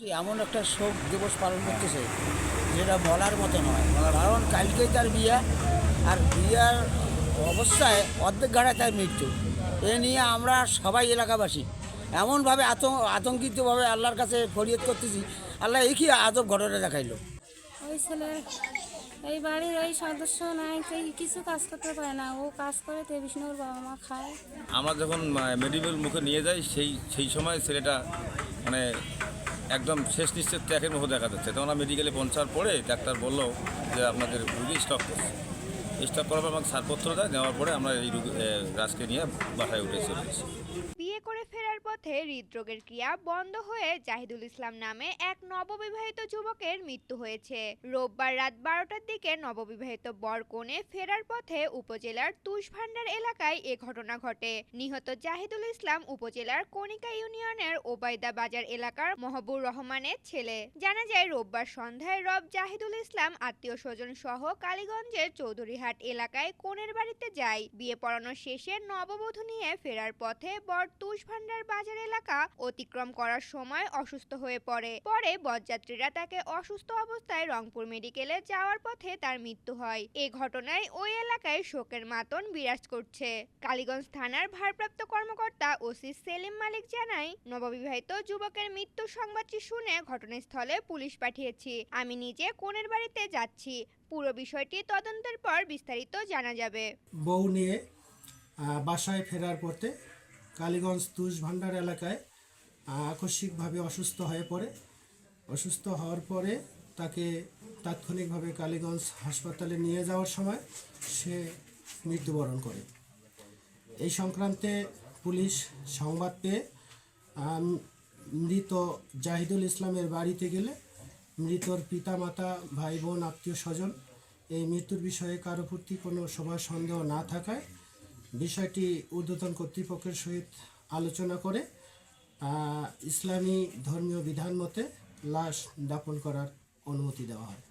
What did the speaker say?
এমন একটা শোক দিবস পালন করতেছে যেটা বলার মতো নয়। কারণ কালকেই তার বিয়ে আর বিয়ার অবস্থায় অর্ধেক গাড়ায় তার মৃত্যু। এ নিয়ে আমরা সবাই এলাকাবাসী এমনভাবে আতঙ্ক আতঙ্কিতভাবে আল্লাহর কাছে ফরিয়াদ করতেছি আল্লাহ এই কি আজব ঘটনা দেখাইলো। ওই ছেলে এই বাড়ির ওই সদস্য নাই কেউ কিছু কাজ করতে পারে না। ও কাজ করে তে বিষ্ণুর বাবা মা খায়। আমরা যখন মেডিকেল মুখে নিয়ে যাই সেই সেই সময় ছেলেটা মানে একদম শেষ নিশ্চিত ত্যাগের মুখ দেখা যাচ্ছে। তখন আমি মেডিকেলে পৌঁছার পরে ডাক্তার বলল যে আপনাদের রুগী স্টপ করছে। স্টপ করার পর আমাকে ছাড়পত্র দেয়, নেওয়ার পরে আমরা এই রুগী রাজকে নিয়ে বাসায় উঠে চলে করে পথে হৃদরোগের ক্রিয়া বন্ধ হয়ে জাহিদুল ইসলাম নামে এক নববিবাহিত যুবকের মৃত্যু হয়েছে। রোববার রাত বারোটার দিকে নববিবাহিত বর কনে ফেরার পথে উপজেলার তুষভান্ডার এলাকায় এ ঘটনা ঘটে। নিহত জাহিদুল ইসলাম উপজেলার কণিকা ইউনিয়নের ওবায়দা বাজার এলাকার মহবুর রহমানের ছেলে। জানা যায়, রোববার সন্ধ্যায় রব জাহিদুল ইসলাম আত্মীয় স্বজন সহ কালীগঞ্জের চৌধুরীহাট এলাকায় কনের বাড়িতে যায়। বিয়ে পড়ানো শেষে নববধূ নিয়ে ফেরার পথে বর তুষভান্ডার বাজার এলাকা অতিক্রম করার সময় অসুস্থ হয়ে পড়ে। পরে বরযাত্রীরা তাকে অসুস্থ অবস্থায় রংপুর মেডিকেলে যাওয়ার পথে তার মৃত্যু হয়। এ ঘটনায় ওই এলাকায় শোকের মাতন বিরাজ করছে। কালীগঞ্জ থানার ভারপ্রাপ্ত কর্মকর্তা ওসি সেলিম মালিক জানায়, নববিবাহিত যুবকের মৃত্যুর সংবাদটি শুনে ঘটনাস্থলে পুলিশ পাঠিয়েছি। আমি নিজে কোনের বাড়িতে যাচ্ছি। পুরো বিষয়টি তদন্তের পর বিস্তারিত জানা যাবে। বউ নিয়ে বাসায় ফেরার পথে কালীগঞ্জ তুষ ভান্ডার এলাকায় আকস্মিকভাবে অসুস্থ হয়ে পড়ে। অসুস্থ হওয়ার পরে তাকে তাৎক্ষণিকভাবে কালীগঞ্জ হাসপাতালে নিয়ে যাওয়ার সময় সে মৃত্যুবরণ করে। এই সংক্রান্তে পুলিশ সংবাদ পেয়ে মৃত জাহিদুল ইসলামের বাড়িতে গেলে মৃতর পিতা মাতা ভাই বোন আত্মীয় স্বজন এই মৃত্যুর বিষয়ে কারও প্রতি কোনো সবার সন্দেহ না থাকায় বিষয়টি ঊর্ধ্বতন কর্তৃপক্ষের সহিত আলোচনা করে ইসলামী ধর্মীয় বিধান মতে লাশ দাপন করার অনুমতি দেওয়া হয়।